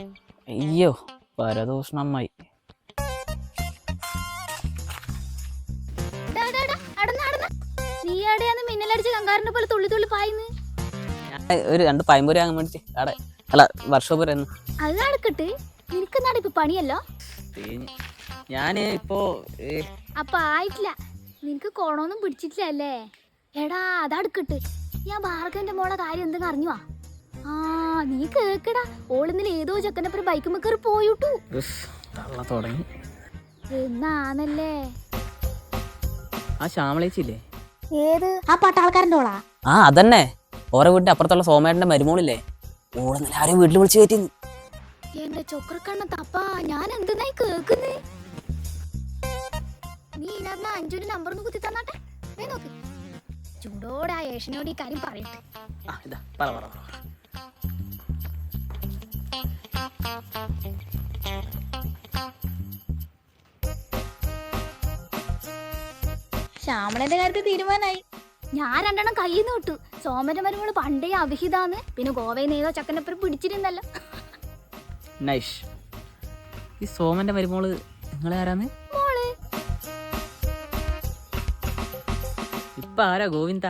അയ്യോ അടന്ന്, അടന്ന്. നീ എവിടെയാന്ന് മിന്നലടിച്ച് കങ്കാറിനെ പോലെ തുള്ളി തുള്ളി പായിന്ന്? ഒരു രണ്ട് പയമ്പൂരി വാങ്ങാൻ വേണ്ടിട്ട് അവിടെ അല്ല വർക്ക്ഷോപ്പ് വരെ അത് നടക്കട്ടെ. നിനക്ക് നടപ്പ് പണിയല്ലോ? ഞാൻ ഇപ്പോ അപ്പൊ ആയിട്ടില്ല. നിനക്ക് കോണൊന്നും പിടിച്ചിട്ടില്ല അല്ലേ? എടാ അതടുക്കട്ട്. ഞാൻ ഭാർഗവന്റെ മോളെ കാര്യം എന്തെങ്കിലും അറിഞ്ഞുവാ? ആ നീ കേക്കടാ. ഓളിന്നലെ ഏതോ ചെക്കനപ്പൊരു ബൈക്ക് മെക്കറി പോയിട്ടു. തുടങ്ങി. എന്നാണല്ലേ ആ ശ്യാമളേച്ചില്ലേ ഏത്? ആ പട്ടാൾക്കാരന്റെ ഓളാ? ആ അതന്നെ. ഓരോ വീട്ടിന്റെ അപ്പുറത്തുള്ള സോമേട്ടന്റെ മരുമോളില്ലേ? ഓളെന്നല്ല ആരും വീട്ടിൽ വിളിച്ചു കയറ്റി എന്റെ ചൊക്രക്കണ്ണ തപ്പാ ഞാൻ എന്തിനായി കേക്കുന്നേ നീ ഇതിനകത്ത് അഞ്ചുവിന്റെ നമ്പർ ഒന്ന് കുത്തി തന്നാട്ടെ. നോക്ക്. ചൂടോടെ ആ ഏഷനോട് ഈ കാര്യം പറയട്ടെ. ആ ഇതാ പറ പറ പറ. ശ്യാമളന്റെ കാര്യത്തിൽ തീരുമാനായി. ഞാൻ രണ്ടെണ്ണം കയ്യിൽ നിന്ന് വിട്ടു. സോമന്റെ മരുമോൾ പണ്ടേ അവിഹിതാന്ന്. പിന്നെ ഗോവയിൽ നിന്ന് ഏതോ ചക്കനപ്പുറം പിടിച്ചിരുന്നല്ലോ. നൈഷ് ഈ സോമന്റെ മരുമോൾ നിങ്ങളെ ആരാന്ന്? മോൾ. ഇപ്പൊ ആരാ ഗോവിന്ദ?